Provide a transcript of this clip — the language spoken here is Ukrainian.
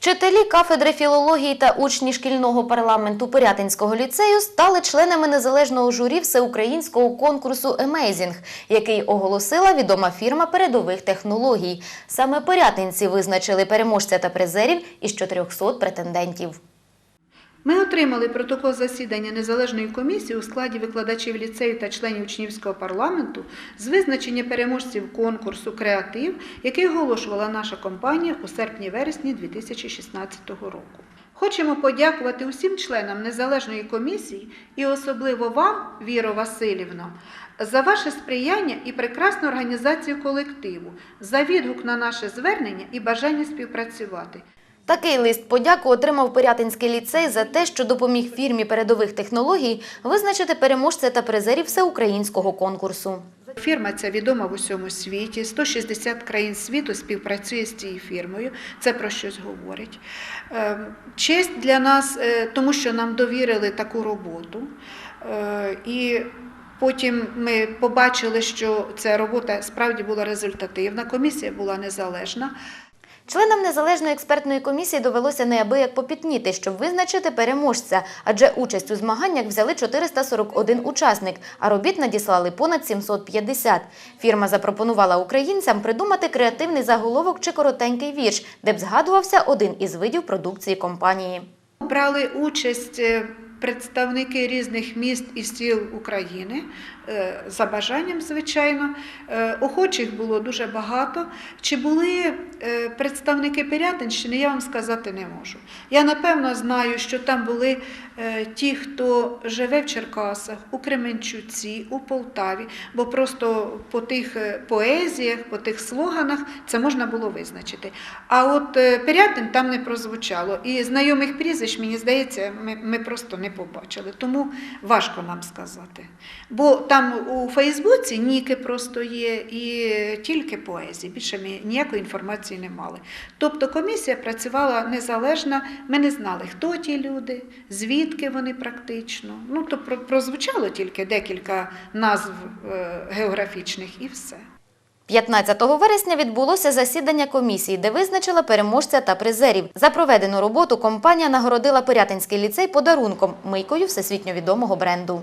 Вчителі кафедри філології та учні шкільного парламенту Пирятинського ліцею стали членами незалежного журі всеукраїнського конкурсу «Емейзінг», який оголосила відома фірма передових технологій. Саме пирятинці визначили переможця та призерів із 400 претендентів. Ми отримали протокол засідання незалежної комісії у складі викладачів ліцею та членів учнівського парламенту з визначення переможців конкурсу Креатив, який оголошувала наша компанія у серпні-вересні 2016 року. Хочемо подякувати усім членам незалежної комісії і особливо вам, Віро Васильівна, за ваше сприяння і прекрасну організацію колективу, за відгук на наше звернення і бажання співпрацювати. Такий лист подяку отримав Пирятинський ліцей за те, що допоміг фірмі передових технологій визначити переможця та призерів всеукраїнського конкурсу. Фірма ця відома в усьому світі. 160 країн світу співпрацює з цією фірмою. Це про щось говорить. Е, Честь для нас, е, тому що нам довірили таку роботу. Е, І потім ми побачили, що ця робота справді була результативна, комісія була незалежна. Членам незалежної експертної комісії довелося неабияк попітніти, щоб визначити переможця, адже участь у змаганнях взяли 441 учасник, а робіт надіслали понад 750. Фірма запропонувала українцям придумати креативний заголовок чи коротенький вірш, де б згадувався один із видів продукції компанії. Брали участь е, представники різних міст і сіл України е, за бажанням, звичайно. Е, Охочих було дуже багато. Чи були е, представники Пирятинщини, я вам сказати не можу. Я напевно знаю, що там були ті, хто живе в Черкасах, у Кременчуці, у Полтаві, бо просто по тих поезіях, по тих слоганах це можна було визначити. А от Пирятин там не прозвучало. І знайомих прізвищ, мені здається, ми просто не побачили. Тому важко нам сказати. Бо там у Фейсбуці ніки просто є і тільки поезії. Більше ми ніякої інформації не мали. Тобто комісія працювала незалежно, ми не знали, хто ті люди, звідки вони практично. Ну, то про- прозвучало тільки декілька назв е, географічних і все. 15 вересня відбулося засідання комісії, де визначила переможця та призерів. За проведену роботу компанія нагородила Пирятинський ліцей подарунком – мийкою всесвітньо відомого бренду.